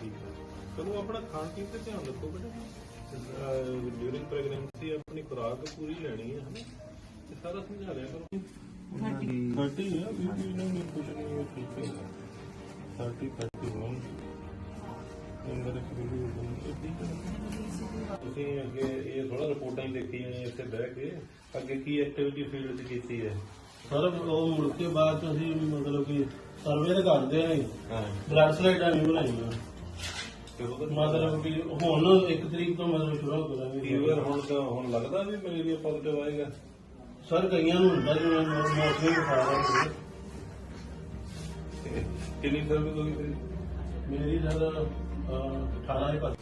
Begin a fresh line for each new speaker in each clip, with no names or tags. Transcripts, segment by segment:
ਠੀਕ ਹੈ। ਚਲੋ ਆਪਣਾ ਖਾਣ ਪੀਣ ਤੇ ਧਿਆਨ ਰੱਖੋ ਬੇਟਾ। ਡਿਊਰਿੰਗ ਪ੍ਰੈਗਨੈਂਸੀ ਆਪਣੀ ਖੁਰਾਕ ਪੂਰੀ ਲੈਣੀ ਹੈ ਹਨਾ? ਇਹ ਸਾਰਾ ਸਮਝਾ ਲਿਆ ਕਰੋ। 30 ਹੈ ਵੀ ਨਹੀਂ ਕੁਝ ਨਹੀਂ ਇਹ ਠੀਕ ਹੈ। 30 31 ਅੰਦਰ ਇੱਕ ਵੀਡੀਓ ਬਣੀ ਠੀਕ ਹੈ। ਤੁਸੀਂ ਅੱਗੇ ਇਹ ਥੋੜਾ ਰਿਪੋਰਟਾਂ ਹੀ ਦੇਖੀਆਂ ਨੇ ਇੱਥੇ ਬਹਿ ਕੇ ਅੱਗੇ ਕੀ ਐਕਟੀਵਿਟੀ ਫੀਲਡ 'ਚ ਕੀਤੀ ਹੈ?
ਸਰ ਉਹ ਮੁੜ ਕੇ ਬਾਅਦ ਚ ਅਸੀਂ ਮਤਲਬ ਕਿ ਸਰਵੇ ਕਰਦੇ ਆਂ
ਹਾਂ।
ਬਲੱਡ ਸਲਾਈਡਾਂ ਨਹੀਂ ਬਣਾਈਆਂ ਮਤਲਬ ਕਿ ਹੁਣ 1 ਤਰੀਕ ਤੋਂ ਮਤਲਬ ਸ਼ੁਰੂ ਕਰਾਂਗੇ
ਫੀਵਰ ਹੁਣ ਤਾਂ ਹੁਣ ਲੱਗਦਾ ਵੀ ਮਲੇਰੀਆ ਪੋਜ਼ਿਟਿਵ ਆਏਗਾ।
ਸਰ ਕਈਆਂ ਨੂੰ ਹੁੰਦਾ ਜਿਵੇਂ ਮੌਸਮੀ ਬੁਖਾਰ ਹੈ।
ਕਿੰਨੀ ਸਰਵਿਸ ਹੋਈ ਤੇਰੀ
ਮੇਰੀ ਸਰ 18 ਹੀ ਪਰ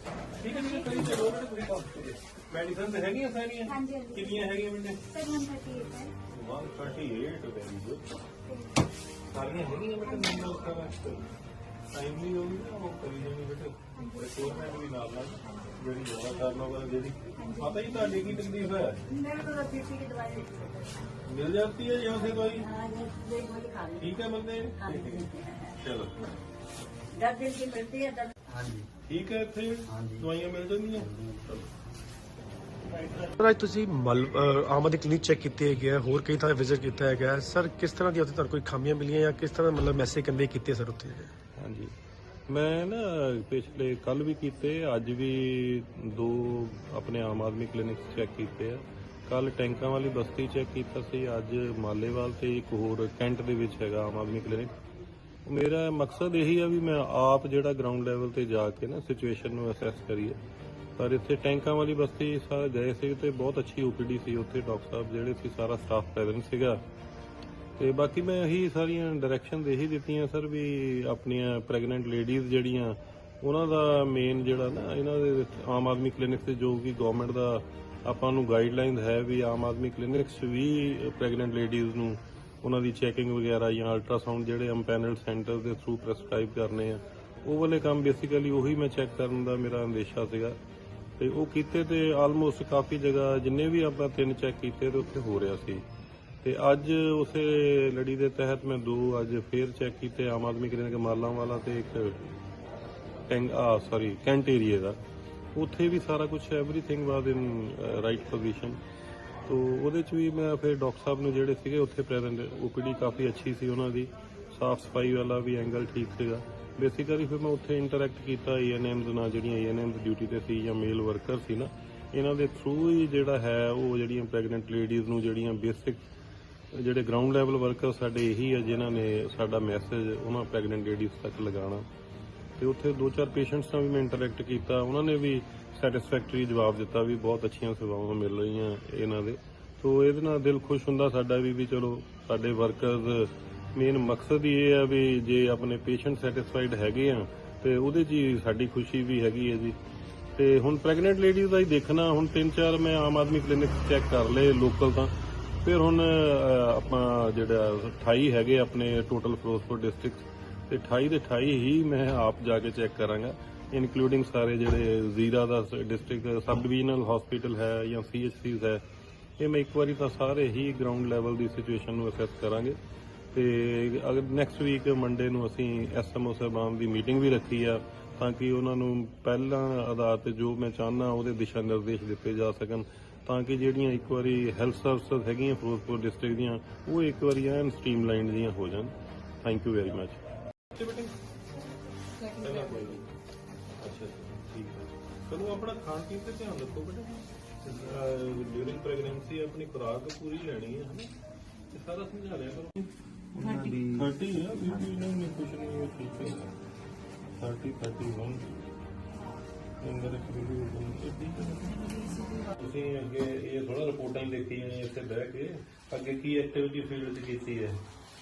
ਠੀਕ ਹੈ ਜੀ ਕਰੀ ਤੇ ਕੋਈ ਬਾਤ ਕਰੇ ਮੈਡੀਸਨ ਤੇ ਹੈਗੀਆਂ ਸਾਰੀਆਂ?
ਹਾਂਜੀ, ਹਾਂਜੀ।
ਕਿੰਨੀਆਂ ਹੈਗੀਆਂ ਬੇਟੇ
ਸਰ 138 ਹੈ।
138 ਵੈਰੀ ਗੁੱਡ ਸਾਰੀਆਂ ਹੈਗੀਆਂ ਬੇਟੇ ਨੰਬਰ ਉੱਤੇ ਵਾਸਤੇ ਟਾਈਮ ਵੀ ਹੋਊਗੀ ਨਾ ਉਹ ਕਰੀ ਜਾਣੀ ਬੇਟੇ ਰਿਕੁਆਇਰਮੈਂਟ ਵੀ ਨਾਲ ਨਾਲ ਜਿਹੜੀ ਜ਼ਿਆਦਾ ਕਰਨ ਵਾਲਾ ਜਿਹੜੀ ਪਤਾ ਹੀ ਤੁਹਾਡੀ ਕੀ ਤਕਲੀਫ ਹੈ
मेरे को तो बीपी की दवाई लिखी है।
ਮਿਲ ਜਾਂਦੀ ਹੈ यहाँ से दवाई
हाँ, ये देख मुझे खा ली
ठीक है बंदे
हाँ जी।
चलो
दस दिन की मिलती है दस
ਠੀਕ ਹੈ ਇੱਥੇ ਦਵਾਈਆਂ ਮਿਲ ਜਾਂਦੀਆਂ
ਸਰ ਅੱਜ ਤੁਸੀਂ ਮਲ ਅਹ ਆਮ ਆਦਮੀ ਕਲੀਨਿਕ ਚੈੱਕ ਕੀਤੇ ਹੈਗੇ ਆ ਹੋਰ ਕਈ ਥਾਂ ਵਿਜ਼ਿਟ ਕੀਤਾ ਹੈਗਾ ਹੈ। ਸਰ ਕਿਸ ਤਰ੍ਹਾਂ ਦੀ ਉੱਥੇ ਤੁਹਾਨੂੰ ਕੋਈ ਖਾਮੀਆਂ ਮਿਲੀਆਂ ਜਾਂ ਕਿਸ ਤਰ੍ਹਾਂ ਮਤਲਬ ਮੈਸੇਜ ਕਨਵੇ ਕੀਤੇ ਸਰ ਉੱਥੇ
ਹਾਂਜੀ। ਮੈਂ ਨਾ ਪਿਛਲੇ ਕੱਲ ਵੀ ਕੀਤੇ, ਅੱਜ ਵੀ ਦੋ ਆਪਣੇ ਆਮ ਆਦਮੀ ਕਲੀਨਿਕ ਚੈੱਕ ਕੀਤੇ ਆ। ਕੱਲ ਟੈਂਕਾਂ ਵਾਲੀ ਬਸਤੀ ਚੈੱਕ ਕੀਤਾ ਸੀ, ਅੱਜ ਮਾਲੇਵਾਲ ਤੇ ਇੱਕ ਹੋਰ ਕੈਂਟ ਦੇ ਵਿੱਚ ਹੈਗਾ ਆਮ ਆਦਮੀ ਕਲੀਨਿਕ। ਮੇਰਾ ਮਕਸਦ ਇਹੀ ਆ ਵੀ ਮੈਂ ਆਪ ਜਿਹੜਾ ਗਰਾਊਂਡ ਲੈਵਲ ਤੇ ਜਾ ਕੇ ਨਾ ਸਿਚੁਏਸ਼ਨ ਨੂੰ ਅਸੈਸ ਕਰੀਏ। ਪਰ ਇੱਥੇ ਟੈਂਕਾਂ ਵਾਲੀ ਬਸਤੀ ਸਾਰੇ ਗਏ ਸੀ ਤੇ ਬਹੁਤ ਅੱਛੀ ਓਪੀਡੀ ਸੀ ਉੱਥੇ, ਡਾਕਟਰ ਸਾਹਿਬ ਜਿਹੜੇ ਸੀ, ਸਾਰਾ ਸਟਾਫ ਪ੍ਰੈਜ਼ੈਂਟ ਸੀਗਾ। ਤੇ ਬਾਕੀ ਮੈਂ ਇਹੀ ਸਾਰੀਆਂ ਡਾਇਰੈਕਸ਼ਨ ਇਹੀ ਦਿੱਤੀਆਂ ਸਰ ਵੀ ਆਪਣੀਆਂ ਪ੍ਰੈਗਨੈਂਟ ਲੇਡੀਜ਼ ਜਿਹੜੀਆਂ, ਉਹਨਾਂ ਦਾ ਮੇਨ ਜਿਹੜਾ ਨਾ, ਇਹਨਾਂ ਦੇ ਆਮ ਆਦਮੀ ਕਲੀਨਿਕ ਤੇ ਜੋ ਕਿ ਗਵਰਨਮੈਂਟ ਦਾ ਆਪਾਂ ਨੂੰ ਗਾਈਡਲਾਈਨ ਹੈ ਵੀ ਆਮ ਆਦਮੀ ਕਲੀਨਿਕਸ ਵੀ ਪ੍ਰੈਗਨੈਂਟ ਲੇਡੀਜ਼ ਨੂੰ ਉਹਨਾਂ ਦੀ ਚੈਕਿੰਗ ਵਗੈਰਾ ਜਾਂ ਅਲਟਰਾਸਾਊਂਡ ਜਿਹੜੇ ਅੰਪੈਨਲ ਸੈਂਟਰ ਦੇ ਥਰੂ ਪ੍ਰੈਸਕ੍ਰਾਈਬ ਕਰਨੇ ਆ, ਉਹ ਵਾਲੇ ਕੰਮ ਬੇਸਿਕਲੀ ਉਹੀ ਮੈਂ ਚੈੱਕ ਕਰਨ ਦਾ ਮੇਰਾ ਅੰਦੇਸ਼ਾ ਸੀਗਾ। ਤੇ ਉਹ ਕੀਤੇ ਤੇ ਆਲਮੋਸਟ ਕਾਫੀ ਜਗ੍ਹਾ ਜਿੰਨੇ ਵੀ ਆਪਾਂ ਤਿੰਨ ਚੈੱਕ ਕੀਤੇ ਤੇ ਉੱਥੇ ਹੋ ਰਿਹਾ ਸੀ। ਤੇ ਅੱਜ ਉਸੇ ਲੜੀ ਦੇ ਤਹਿਤ ਮੈਂ ਦੋ ਅੱਜ ਫੇਰ ਚੈੱਕ ਕੀਤੇ, ਆਮ ਆਦਮੀ ਕਲੀਨਿਕ ਮਾਲਾਂ ਵਾਲਾ ਤੇ ਇੱਕ ਟੈਂਗ ਆ ਸੌਰੀ ਕੈਂਟ ਏਰੀਆ ਦਾ। ਉੱਥੇ ਵੀ ਸਾਰਾ ਕੁਝ everything was in right position ਤੋ ਉਹਦੇ ਚ ਵੀ ਮੈਂ ਫਿਰ ਡਾਕਟਰ ਸਾਹਿਬ ਨੂੰ ਜਿਹੜੇ ਸੀਗੇ ਉੱਥੇ ਪ੍ਰੈਜ਼ੈਂਟ ਓਪੀਡੀ ਕਾਫੀ ਅੱਛੀ ਸੀ ਉਹਨਾਂ ਦੀ। ਸਾਫ਼ ਸਫ਼ਾਈ ਵਾਲਾ ਵੀ ਐਂਗਲ ਠੀਕ ਸੀਗਾ। ਬੇਸਿਕਲੀ ਫਿਰ ਮੈਂ ਉੱਥੇ ਇੰਟਰੈਕਟ ਕੀਤਾ ਈਐਨਐਮਸ ਨਾਲ, ਜਿਹੜੀਆਂ ਈਐਨਐਮਸ ਡਿਊਟੀ ਤੇ ਸੀ ਜਾਂ ਮੇਲ ਵਰਕਰ ਸੀ ਨਾ, ਇਹਨਾਂ ਦੇ ਥਰੂ ਹੀ ਜਿਹੜਾ ਹੈ, ਉਹ ਜਿਹੜੀਆਂ ਪ੍ਰੈਗਨੈਂਟ ਲੇਡੀਜ਼ ਨੂੰ ਜਿਹੜੀਆਂ ਬੇਸਿਕ ਜਿਹੜੇ ਗਰਾਊਂਡ ਲੈਵਲ ਵਰਕਰ ਸਾਡੇ ਇਹੀ ਆ ਜਿਨ੍ਹਾਂ ਨੇ ਸਾਡਾ ਮੈਸੇਜ ਉਹਨਾਂ ਪ੍ਰੈਗਨੈਂਟ ਲੇਡੀਜ਼ ਤੱਕ ਲਗਾਉਣਾ। ਤੇ ਉੱਥੇ ਦੋ ਚਾਰ ਪੇਸ਼ੈਂਟਸ ਨਾਲ ਵੀ ਮੈਂ ਇੰਟਰੈਕਟ ਕੀਤਾ। ਉਹਨਾਂ ਨੇ ਵੀ ਸੈਟੀਸਫੈਕਟਰੀ ਜਵਾਬ ਦਿੱਤਾ ਵੀ ਬਹੁਤ ਅੱਛੀਆਂ ਸੇਵਾਵਾਂ ਮਿਲ ਰਹੀਆਂ ਇਹਨਾਂ ਦੇ। ਸੋ ਇਹਦੇ ਨਾਲ ਦਿਲ ਖੁਸ਼ ਹੁੰਦਾ ਸਾਡਾ ਵੀ ਵੀ ਚਲੋ ਸਾਡੇ ਵਰਕਰਸ ਮੇਨ ਮਕਸਦ ਹੀ ਇਹ ਆ ਵੀ ਜੇ ਆਪਣੇ ਪੇਸ਼ੈਂਟ ਸੈਟੀਸਫਾਈਡ ਹੈਗੇ ਆ, ਤੇ ਉਹਦੇ 'ਚ ਹੀ ਸਾਡੀ ਖੁਸ਼ੀ ਵੀ ਹੈਗੀ ਹੈ ਜੀ। ਤੇ ਹੁਣ ਪ੍ਰੈਗਨੈਂਟ ਲੇਡੀਜ਼ ਦਾ ਹੀ ਦੇਖਣਾ। ਹੁਣ ਤਿੰਨ ਚਾਰ ਮੈਂ ਆਮ ਆਦਮੀ ਕਲੀਨਿਕ ਚੈੱਕ ਕਰ ਲਏ ਲੋਕਲ ਤਾਂ। ਫਿਰ ਹੁਣ ਆਪਾਂ ਜਿਹੜਾ 28 ਹੈਗੇ ਆਪਣੇ ਟੋਟਲ ਫਿਰੋਜ਼ਪੁਰ ਡਿਸਟ੍ਰਿਕਟ ਤੇ 28 ਦੇ 28 ਹੀ ਮੈਂ ਆਪ ਜਾ ਕੇ ਚੈੱਕ ਕਰਾਂਗਾ ਇਨਕਲੂਡਿੰਗ ਸਾਰੇ ਜਿਹੜੇ ਜ਼ੀਰਾ ਦਾ ਡਿਸਟ੍ਰਿਕਟ ਸਬ ਡਿਵੀਜ਼ਨਲ ਹਸਪੀਟਲ ਹੈ ਜਾਂ ਸੀਐਚਸੀਜ਼ ਹੈ, ਇਹ ਮੈਂ ਇੱਕ ਵਾਰੀ ਤਾਂ ਸਾਰੇ ਹੀ ਗਰਾਊਂਡ ਲੈਵਲ ਦੀ ਸਿਚੁਏਸ਼ਨ ਨੂੰ ਅਸੈਸ ਕਰਾਂਗੇ। ਤੇ ਅਗਰ ਨੈਕਸਟ ਵੀਕ ਮੰਡੇ ਨੂੰ ਅਸੀਂ ਐਸਐਮਓ ਸਾਹਿਬਾਨ ਦੀ ਮੀਟਿੰਗ ਵੀ ਰੱਖੀ ਆ ਤਾਂ ਕਿ ਉਹਨਾਂ ਨੂੰ ਪਹਿਲਾਂ ਆਧਾਰ ਤੇ ਜੋ ਮੈਂ ਚਾਹੁੰਦਾ ਉਹਦੇ ਦਿਸ਼ਾ ਨਿਰਦੇਸ਼ ਦਿੱਤੇ ਜਾ ਸਕਣ ਤਾਂ ਕਿ ਜਿਹੜੀਆਂ ਇੱਕ ਵਾਰੀ ਹੈਲਥ ਸਰਵਿਸਿਜ਼ ਹੈਗੀਆਂ ਫਿਰੋਜ਼ਪੁਰ ਡਿਸਟ੍ਰਿਕਟ ਦੀਆਂ ਉਹ ਇੱਕ ਵਾਰੀ ਐਨ ਸਟ੍ਰੀਮਲਾਈਨਡ ਦੀਆਂ ਹੋ ਜਾਣ। ਥੈਂਕ ਯੂ ਵੈਰੀ ਮਚ ਹੈ। ਚਲੋ ਆਪਣਾ ਖਾਣ ਪੀਣ ਤੇ ਧਿਆਨ ਰੱਖੋ ਬੇਟਾ। ਡਿਊਰਿੰਗ ਪ੍ਰੈਗਨੈਂਸੀ ਆਪਣੀ ਖੁਰਾਕ ਪੂਰੀ ਲੈਣੀ ਹੈ ਹਨਾ? ਸਾਰਾ ਸਮਝਾ ਲਿਆ ਕਰੋ। 30 ਹੈ ਵੀ ਵੀ ਨਹੀਂ ਕੁਝ ਨਹੀਂ ਇਹ ਠੀਕ ਹੈ। 30 31 ਅੰਦਰ ਇੱਕ ਵੀਡੀਓ ਬਣੀ ਠੀਕ ਹੈ ਤੁਸੀਂ ਅੱਗੇ ਇਹ ਥੋੜਾ ਰਿਪੋਰਟਾਂ ਹੀ ਦੇਖੀਆਂ ਨੇ ਇੱਥੇ ਬਹਿ ਕੇ ਅੱਗੇ ਕੀ ਐਕਟੀਵਿਟੀ ਫੀਲਡ 'ਚ ਕੀਤੀ ਹੈ?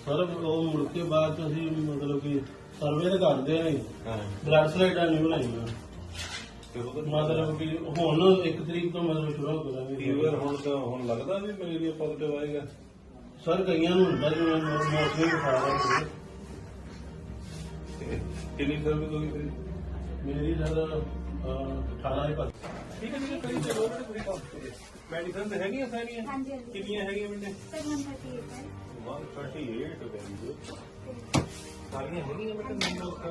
ਸਰ ਉਹ ਮੁੜ ਕੇ ਬਾਅਦ ਚ ਅਸੀਂ ਮਤਲਬ ਕਿ ਸਰਵੇ ਤਾਂ ਕਰਦੇ ਆਂ।
ਹਾਂ
ਬਲੱਡ ਸਲਾਈਡਾਂ ਨਹੀਂ ਬਣਾਈਆਂ ਮਤਲਬ ਕਿ ਹੁਣ 1 ਤਰੀਕ ਤੋਂ ਮਤਲਬ ਸ਼ੁਰੂ ਕਰਾਂਗੇ
ਫੀਵਰ ਹੁਣ ਤਾਂ ਹੁਣ ਲੱਗਦਾ ਵੀ ਮਲੇਰੀਆ ਪੋਜ਼ਿਟਿਵ ਆਏਗਾ।
ਸਰ ਕਈਆਂ ਨੂੰ ਹੁੰਦਾ ਜਿਵੇਂ ਮੌਸਮੀ ਬੁਖਾਰ ਹੈ
ਕਿੰਨੀ ਸਰਵਿਸ ਹੋਈ ਤੇਰੀ
ਮੇਰੀ ਸਰ 18 ਦੇ ਪਾਸ
ਠੀਕ ਹੈ ਜੀ ਕਰੀ ਚਲੋ ਉਹਨਾਂ ਨੇ ਪੂਰੀ ਪਾਸ ਕਰੀ ਮੈਡੀਸਨ ਤੇ ਹੈਗੀਆਂ ਸਾਰੀਆਂ?
ਹਾਂਜੀ, ਹਾਂਜੀ।
ਕਿੰਨੀਆਂ ਹੈਗੀਆਂ ਬੇਟੇ
ਸਰ ਨੰਬਰ 3 ਹੈ।
138 ਵੈਰੀ ਸਾਰੀਆਂ ਹੈਗੀਆਂ ਬੇਟੇ ਨੰਬਰ ਉੱਤੇ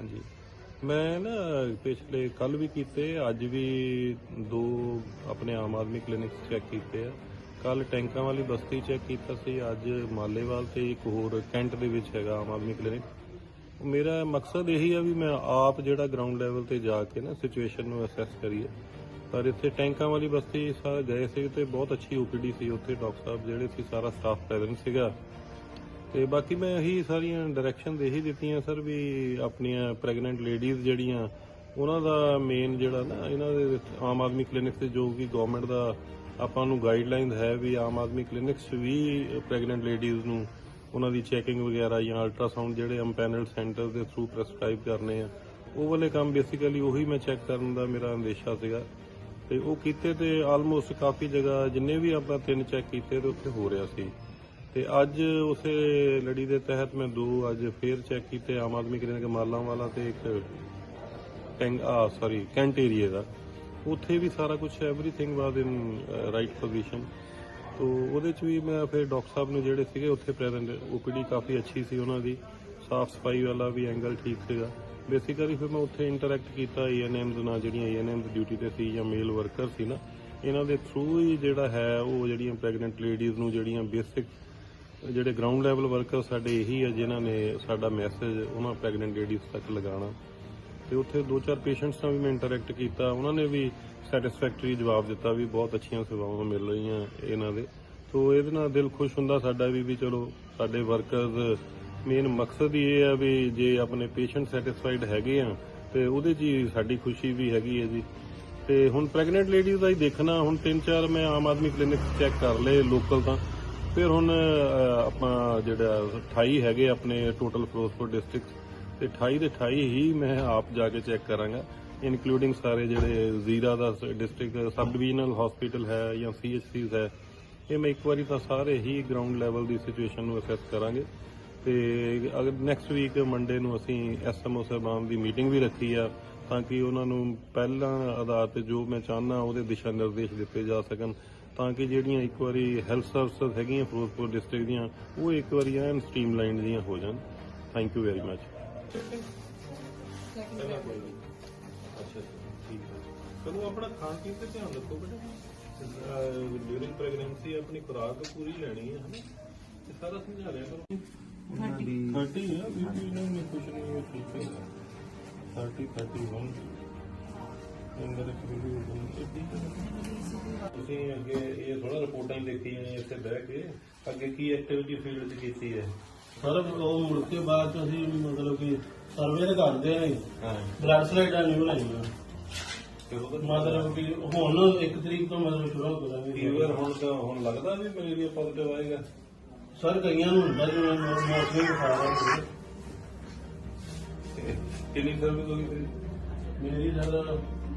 ਹਾਂਜੀ।
ਮੈਂ ਨਾ ਪਿਛਲੇ ਕੱਲ ਵੀ ਕੀਤੇ, ਅੱਜ ਵੀ ਦੋ ਆਪਣੇ ਆਮ ਆਦਮੀ ਕਲੀਨਿਕ ਚੈੱਕ ਕੀਤੇ ਆ। ਕੱਲ ਟੈਂਕਾਂ ਵਾਲੀ ਬਸਤੀ ਚੈੱਕ ਕੀਤਾ ਸੀ, ਅੱਜ ਮਾਲੇਵਾਲ ਤੇ ਇੱਕ ਹੋਰ ਕੈਂਟ ਦੇ ਵਿੱਚ ਹੈਗਾ ਆਮ ਆਦਮੀ ਕਲੀਨਿਕ। ਮੇਰਾ ਮਕਸਦ ਇਹੀ ਆ ਵੀ ਮੈਂ ਆਪ ਜਿਹੜਾ ਗਰਾਊਂਡ ਲੈਵਲ ਤੇ ਜਾ ਕੇ ਨਾ ਸਿਚੁਏਸ਼ਨ ਨੂੰ ਅਸੈਸ ਕਰੀਏ। ਪਰ ਇੱਥੇ ਟੈਂਕਾਂ ਵਾਲੀ ਬਸਤੀ ਸਾਰੇ ਗਏ ਸੀ ਤੇ ਬਹੁਤ ਅੱਛੀ ਓਪੀਡੀ ਸੀ ਉੱਥੇ, ਡਾਕਟਰ ਸਾਹਿਬ ਜਿਹੜੇ ਸੀ, ਸਾਰਾ ਸਟਾਫ ਪ੍ਰੈਜ਼ੈਂਟ ਸੀਗਾ। ਤੇ ਬਾਕੀ ਮੈਂ ਇਹੀ ਸਾਰੀਆਂ ਡਾਇਰੈਕਸ਼ਨ ਇਹੀ ਦਿੱਤੀਆਂ, ਸਰ, ਵੀ ਆਪਣੀਆਂ ਪ੍ਰੈਗਨੈਂਟ ਲੇਡੀਜ਼ ਜਿਹੜੀਆਂ, ਉਹਨਾਂ ਦਾ ਮੇਨ ਜਿਹੜਾ ਨਾ, ਇਹਨਾਂ ਦੇ ਆਮ ਆਦਮੀ ਕਲੀਨਿਕ ਤੇ ਜੋ ਕਿ ਗਵਰਨਮੈਂਟ ਦਾ ਆਪਾਂ ਨੂੰ ਗਾਈਡਲਾਈਨ ਹੈ ਵੀ ਆਮ ਆਦਮੀ ਕਲੀਨਿਕਸ ਵੀ ਪ੍ਰੈਗਨੈਂਟ ਲੇਡੀਜ਼ ਨੂੰ ਉਹਨਾਂ ਦੀ ਚੈਕਿੰਗ ਵਗੈਰਾ ਜਾਂ ਅਲਟਰਾਸਾਊਂਡ ਜਿਹੜੇ ਅੰਪੈਨਲ ਸੈਂਟਰ ਦੇ ਥਰੂ ਪ੍ਰਸਕ੍ਰਾਈਬ ਕਰਨੇ ਆ, ਉਹ ਵਾਲੇ ਕੰਮ ਬੇਸਿਕਲੀ ਉਹੀ ਮੈਂ ਚੈੱਕ ਕਰਨ ਦਾ ਮੇਰਾ ਅੰਦੇਸ਼ਾ ਸੀਗਾ। ਤੇ ਉਹ ਕੀਤੇ ਤੇ ਆਲਮੋਸਟ ਕਾਫੀ ਜਗ੍ਹਾ ਜਿੰਨੇ ਵੀ ਆਪਾਂ ਤਿੰਨ ਚੈੱਕ ਕੀਤੇ ਤੇ ਉੱਥੇ ਹੋ ਰਿਹਾ ਸੀ। ਤੇ ਅੱਜ ਉਸੇ ਲੜੀ ਦੇ ਤਹਿਤ ਮੈਂ ਦੋ ਅੱਜ ਫੇਰ ਚੈੱਕ ਕੀਤੇ, ਆਮ ਆਦਮੀ ਕਲੀਨਿਕ ਮਾਲਾਂ ਵਾਲਾ ਤੇ ਇੱਕ ਟੈਂਗ, ਆ ਸੌਰੀ ਕੈਂਟ ਏਰੀਆ ਦਾ। ਉੱਥੇ ਵੀ ਸਾਰਾ ਕੁਝ everything was in right position ਤੋ ਉਹਦੇ ਚ ਵੀ ਮੈਂ ਫਿਰ ਡਾਕਟਰ ਸਾਹਿਬ ਨੇ ਜਿਹੜੇ ਸੀਗੇ, ਉੱਥੇ ਪ੍ਰੈਜ਼ੈਂਟ ਓਪੀਡੀ ਕਾਫੀ ਅੱਛੀ ਸੀ ਉਹਨਾਂ ਦੀ। ਸਾਫ਼ ਸਫ਼ਾਈ ਵਾਲਾ ਵੀ ਐਂਗਲ ਠੀਕ ਸੀਗਾ। ਬੇਸਿਕਲੀ ਫਿਰ ਮੈਂ ਉੱਥੇ ਇੰਟਰੈਕਟ ਕੀਤਾ ਏਐਨਐਮਸ ਨਾਲ, ਜਿਹੜੀਆਂ ਏਐਨਐਮਸ ਡਿਊਟੀ ਤੇ ਸੀ ਜਾਂ ਮੇਲ ਵਰਕਰ ਸੀ ਨਾ, ਇਹਨਾਂ ਦੇ ਥਰੂ ਹੀ ਜਿਹੜਾ ਹੈ, ਉਹ ਜਿਹੜੀਆਂ ਪ੍ਰੈਗਨੈਂਟ ਲੇਡੀਜ਼ ਨੂੰ ਜਿਹੜੀਆਂ ਬੇਸਿਕ ਜਿਹੜੇ ਗਰਾਊਂਡ ਲੈਵਲ ਵਰਕਰ ਸਾਡੇ ਇਹੀ ਆ ਜਿਨ੍ਹਾਂ ਨੇ ਸਾਡਾ ਮੈਸੇਜ ਉਹਨਾਂ ਪ੍ਰੈਗਨੈਂਟ ਲੇਡੀਜ਼ ਤੱਕ ਲਗਾਉਣਾ। ਤੇ ਉੱਥੇ ਦੋ ਚਾਰ ਪੇਸ਼ੈਂਟਸ ਨਾਲ ਵੀ ਮੈਂ ਇੰਟਰੈਕਟ ਕੀਤਾ। ਉਹਨਾਂ ਨੇ ਵੀ ਸੈਟੀਸਫੈਕਟਰੀ ਜਵਾਬ ਦਿੱਤਾ ਵੀ ਬਹੁਤ ਅੱਛੀਆਂ ਸੇਵਾਵਾਂ ਮਿਲ ਰਹੀਆਂ ਇਹਨਾਂ ਦੇ। ਤੋਂ ਇਹਦੇ ਨਾਲ ਦਿਲ ਖੁਸ਼ ਹੁੰਦਾ ਸਾਡਾ ਵੀ ਵੀ ਚਲੋ ਸਾਡੇ ਵਰਕਰਸ ਮੇਨ ਮਕਸਦ ਹੀ ਇਹ ਆ ਵੀ ਜੇ ਆਪਣੇ ਪੇਸ਼ੈਂਟ ਸੈਟੀਸਫਾਈਡ ਹੈਗੇ ਆ, ਤੇ ਉਹਦੇ 'ਚ ਹੀ ਸਾਡੀ ਖੁਸ਼ੀ ਵੀ ਹੈਗੀ ਹੈ ਜੀ। ਤੇ ਹੁਣ ਪ੍ਰੈਗਨੈਂਟ ਲੇਡੀਜ਼ ਦਾ ਹੀ ਦੇਖਣਾ। ਹੁਣ ਤਿੰਨ ਚਾਰ ਮੈਂ ਆਮ ਆਦਮੀ ਕਲੀਨਿਕ ਚੈੱਕ ਕਰ ਲਏ ਲੋਕਲ ਤਾਂ। ਫਿਰ ਹੁਣ ਆਪਾਂ ਜਿਹੜਾ 28 ਹੈਗੇ ਆਪਣੇ ਟੋਟਲ ਫਿਰੋਜ਼ਪੁਰ ਡਿਸਟ੍ਰਿਕਟ ਤੇ 28 ਦੇ 28 ਹੀ ਮੈਂ ਆਪ ਜਾ ਕੇ ਚੈੱਕ ਕਰਾਂਗਾ ਇਨਕਲੂਡਿੰਗ ਸਾਰੇ ਜਿਹੜੇ ਜ਼ੀਰਾ ਦਾ ਡਿਸਟ੍ਰਿਕਟ ਸਬ ਡਿਵੀਜ਼ਨਲ ਹਸਪੀਟਲ ਹੈ ਜਾਂ ਸੀਐਚਸੀਜ਼ ਹੈ, ਇਹ ਮੈਂ ਇੱਕ ਵਾਰੀ ਤਾਂ ਸਾਰੇ ਹੀ ਗਰਾਊਂਡ ਲੈਵਲ ਦੀ ਸਿਚੁਏਸ਼ਨ ਨੂੰ ਅਸੈਸ ਕਰਾਂਗੇ। ਤੇ ਅਗਰ ਨੈਕਸਟ ਵੀਕ ਮੰਡੇ ਨੂੰ ਅਸੀਂ ਐਸਐਮਓ ਸਾਹਿਬਾਨ ਦੀ ਮੀਟਿੰਗ ਵੀ ਰੱਖੀ ਆ, ਤਾਂ ਕਿ ਉਹਨਾਂ ਨੂੰ ਪਹਿਲਾਂ ਆਧਾਰ ਤੇ ਜੋ ਮੈਂ ਚਾਹੁੰਦਾ ਉਹਦੇ ਦਿਸ਼ਾ ਨਿਰਦੇਸ਼ ਦਿੱਤੇ ਜਾ ਸਕਣ। ਤਾਂ ਕਿ ਜਿਹੜੀਆਂ ਇੱਕ ਵਾਰੀ ਹੈਲਥ ਸਰਵਿਸਿਜ਼ ਹੈਗੀਆਂ ਫਿਰੋਜ਼ਪੁਰ ਡਿਸਟ੍ਰਿਕਟ ਦੀਆਂ ਉਹ ਇੱਕ ਵਾਰੀ ਐਨ ਸਟ੍ਰੀਮਲਾਈਨਡ ਦੀਆਂ ਹੋ ਜਾਣ। ਥੈਂਕ ਯੂ ਵੈਰੀ ਮਚ ਚਲੋ ਆਪਣਾ ਖਾਣ ਪੀਣ ਤੇ ਧਿਆਨ ਰੱਖੋ ਬੇਟਾ। ਡਿਊਰਿੰਗ ਪ੍ਰੈਗਨੈਂਸੀ ਆਪਣੀ ਖੁਰਾਕ ਪੂਰੀ ਲੈਣੀ ਹੈ ਹਨਾ? ਇਹ ਸਾਰਾ ਸਮਝਾ ਲਿਆ ਕਰੋ। 30 ਹੈ ਬੀਬੀ ਨਹੀਂ ਕੁਝ ਨਹੀਂ ਹੈ ਠੀਕ ਹੈ। 30 31 ਇੰਦਰ ਵੀਡੀਓ ਬਣੀ ਤੁਸੀਂ ਅੱਗੇ ਇਹ ਥੋੜਾ ਰਿਪੋਰਟਾਂ ਹੀ ਦੇਖੀਆਂ ਨੇ ਇੱਥੇ ਬਹਿ ਕੇ ਅੱਗੇ ਕੀ ਐਕਟੀਵਿਟੀ ਫੀਲਡ 'ਚ ਕੀਤੀ ਹੈ?
ਸਰ ਉਹ ਮੁੜ ਕੇ ਬਾਅਦ ਚ ਅਸੀਂ ਮਤਲਬ ਕਿ ਸਰਵੇ ਕਰਦੇ ਆਂ
ਹਾਂ।
ਬਲੱਡ ਸਲਾਈਡਾਂ ਨਹੀਂ ਬਣਾਈਆਂ ਮਤਲਬ ਕਿ ਹੁਣ 1 ਤਰੀਕ ਤੋਂ ਮਤਲਬ ਸ਼ੁਰੂ ਕਰਾਂਗੇ
ਫੀਵਰ ਹੁਣ ਤਾਂ ਹੁਣ ਲੱਗਦਾ ਵੀ ਮਲੇਰੀਆ ਪੋਜ਼ਿਟਿਵ ਆਏਗਾ?
ਸਰ ਕਈਆਂ ਨੂੰ ਹੁੰਦਾ ਜਿਵੇਂ ਮੌਸਮੀ ਬੁਖਾਰ
ਤੇ ਕਿੰਨੀ ਸਰਵਿਸ ਹੋਈ
ਮੇਰੀ ਸਰ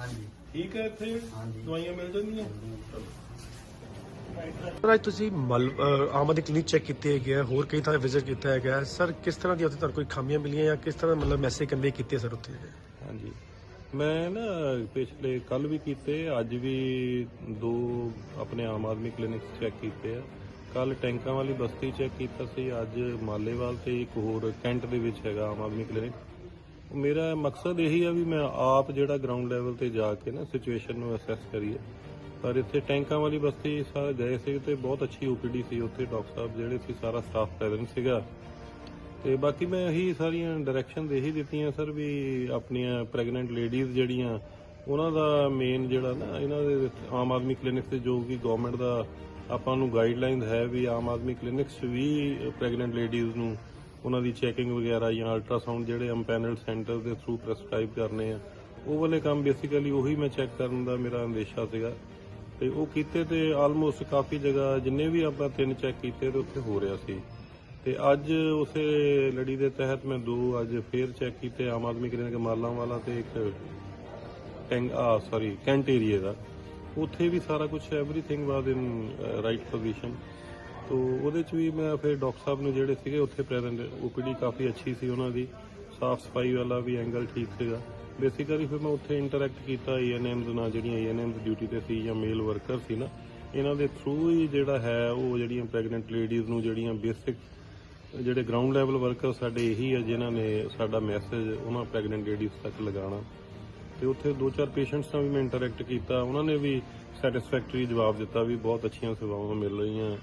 ਹਾਂਜੀ।
ਠੀਕ ਹੈ ਇੱਥੇ? ਦਵਾਈਆਂ ਮਿਲ ਜਾਂਦੀਆਂ?
ਸਰ ਤੁਸੀਂ ਆਮਦ ਕਲੀਨਿਕ ਚੈੱਕ ਕੀਤੀ ਹੈਗੀ ਹੋਰ ਕਈ ਥਾਂ ਵਿਜ਼ਿਟ ਕੀਤਾ ਹੈਗਾ ਸਰ ਕਿਸ ਤਰ੍ਹਾਂ ਦੀ ਉੱਥੇ ਤੁਹਾਨੂੰ ਕੋਈ ਖਾਮੀਆਂ ਮਿਲੀਆਂ ਜਾਂ ਕਿਸ ਤਰ੍ਹਾਂ ਮਤਲਬ ਮੈਸੇਜ ਕਨਵੇ ਕੀਤੇ ਸਰ ਉੱਥੇ?
ਹਾਂਜੀ। ਮੈਂ ਨਾ ਪਿਛਲੇ ਕੱਲ ਵੀ ਕੀਤੇ ਅੱਜ ਵੀ ਦੋ ਆਪਣੇ ਆਮ ਆਦਮੀ ਕਲੀਨਿਕ ਚੈੱਕ ਕੀਤੇ ਆ। ਕੱਲ ਟੈਂਕਾਂ ਵਾਲੀ ਬਸਤੀ ਚੈੱਕ ਕੀਤਾ ਸੀ ਅੱਜ ਮਾਲੇਵਾਲ ਤੇ ਇੱਕ ਹੋਰ ਕੈਂਟ ਦੇ ਵਿੱਚ ਹੈਗਾ ਆਮ ਆਦਮੀ ਕਲੀਨਿਕ ਮੇਰਾ ਮਕਸਦ ਇਹੀ ਆ ਵੀ ਮੈਂ ਆਪ ਜਿਹੜਾ ਗਰਾਊਂਡ ਲੈਵਲ ਤੇ ਜਾ ਕੇ ਨਾ ਸਿਚੁਏਸ਼ਨ ਨੂੰ ਅਸੈਸ ਕਰੀਏ। ਪਰ ਇੱਥੇ ਟੈਂਕਾਂ ਵਾਲੀ ਬਸਤੀ ਸਾਰੇ ਗਏ ਸੀ ਤੇ ਬਹੁਤ ਅੱਛੀ ਓਪੀਡੀ ਸੀ ਉੱਥੇ, ਡਾਕਟਰ ਸਾਹਿਬ ਜਿਹੜੇ ਸੀ ਸਾਰਾ ਸਟਾਫ ਪ੍ਰੈਜ਼ੈਂਟ ਸੀਗਾ। ਤੇ ਬਾਕੀ ਮੈਂ ਇਹੀ ਸਾਰੀਆਂ ਡਾਇਰੈਕਸ਼ਨ ਇਹੀ ਦਿੱਤੀਆਂ ਸਰ ਵੀ ਆਪਣੀਆਂ ਪ੍ਰੈਗਨੈਂਟ ਲੇਡੀਜ਼ ਜਿਹੜੀਆਂ, ਉਹਨਾਂ ਦਾ ਮੇਨ ਜਿਹੜਾ ਨਾ ਇਹਨਾਂ ਦੇ ਆਮ ਆਦਮੀ ਕਲੀਨਿਕ ਤੇ ਜੋ ਕਿ ਗਵਰਨਮੈਂਟ ਦਾ ਆਪਾਂ ਨੂੰ ਗਾਈਡਲਾਈਨ ਹੈ ਵੀ ਆਮ ਆਦਮੀ ਕਲੀਨਿਕਸ ਵੀ ਪ੍ਰੈਗਨੈਂਟ ਲੇਡੀਜ਼ ਨੂੰ ਉਹਨਾਂ ਦੀ ਚੈਕਿੰਗ ਵਗੈਰਾ ਜਾਂ ਅਲਟਰਾਸਾਊਂਡ ਜਿਹੜੇ ਅੰਪੈਨਲ ਸੈਂਟਰ ਦੇ ਥਰੂ ਪ੍ਰਸਕ੍ਰਾਈਬ ਕਰਨੇ ਆ, ਉਹ ਵਾਲੇ ਕੰਮ ਬੇਸਿਕਲੀ ਉਹੀ ਮੈਂ ਚੈੱਕ ਕਰਨ ਦਾ ਮੇਰਾ ਅੰਦੇਸ਼ਾ ਸੀਗਾ। ਤੇ ਉਹ ਕੀਤੇ ਤੇ ਆਲਮੋਸਟ ਕਾਫੀ ਜਗ੍ਹਾ ਜਿੰਨੇ ਵੀ ਆਪਾਂ ਤਿੰਨ ਚੈੱਕ ਕੀਤੇ ਤੇ ਉੱਥੇ ਹੋ ਰਿਹਾ ਸੀ। ਤੇ ਅੱਜ ਉਸੇ ਲੜੀ ਦੇ ਤਹਿਤ ਮੈਂ ਦੋ ਅੱਜ ਫੇਰ ਚੈੱਕ ਕੀਤੇ, ਆਮ ਆਦਮੀ ਕਲੀਨਿਕ ਮਾਲਾਂ ਵਾਲਾ ਤੇ ਇੱਕ ਟੈਂਗ, ਆ ਸੌਰੀ ਕੈਂਟ ਏਰੀਏ ਦਾ। ਉੱਥੇ ਵੀ ਸਾਰਾ ਕੁਝ everything was in right position ਤੋ ਉਹਦੇ ਚ ਵੀ ਮੈਂ ਫਿਰ ਡਾਕਟਰ ਸਾਹਿਬ ਨੂੰ ਜਿਹੜੇ ਸੀਗੇ ਉੱਥੇ ਪ੍ਰੈਜ਼ੈਂਟ ਓਪੀਡੀ ਕਾਫੀ ਅੱਛੀ ਸੀ ਉਹਨਾਂ ਦੀ। ਸਾਫ਼ ਸਫ਼ਾਈ ਵਾਲਾ ਵੀ ਐਂਗਲ ਠੀਕ ਸੀਗਾ। ਬੇਸਿਕਲੀ ਫਿਰ ਮੈਂ ਉੱਥੇ ਇੰਟਰੈਕਟ ਕੀਤਾ ਈਐਨਐਮਸ ਨਾਲ, ਜਿਹੜੀਆਂ ਈਐਨਐਮਸ ਡਿਊਟੀ ਤੇ ਸੀ ਜਾਂ ਮੇਲ ਵਰਕਰ ਸੀ ਨਾ, ਇਹਨਾਂ ਦੇ ਥਰੂ ਹੀ ਜਿਹੜਾ ਹੈ ਉਹ ਜਿਹੜੀਆਂ ਪ੍ਰੈਗਨੈਂਟ ਲੇਡੀਜ਼ ਨੂੰ ਜਿਹੜੀਆਂ ਬੇਸਿਕ ਜਿਹੜੇ ਗਰਾਊਂਡ ਲੈਵਲ ਵਰਕਰ ਸਾਡੇ ਇਹੀ ਆ ਜਿਨ੍ਹਾਂ ਨੇ ਸਾਡਾ ਮੈਸੇਜ ਉਹਨਾਂ ਪ੍ਰੈਗਨੈਂਟ ਲੇਡੀਜ਼ ਤੱਕ ਲਗਾਉਣਾ। ਤੇ ਉੱਥੇ ਦੋ ਚਾਰ ਪੇਸ਼ੈਂਟਸ ਨਾਲ ਵੀ ਮੈਂ ਇੰਟਰੈਕਟ ਕੀਤਾ। ਉਹਨਾਂ ਨੇ ਵੀ ਸੈਟੀਸਫੈਕਟਰੀ ਜਵਾਬ ਦਿੱਤਾ ਵੀ ਬਹੁਤ ਅੱਛੀਆਂ ਸੇਵਾਵਾਂ ਮਿਲ ਰਹੀਆਂ।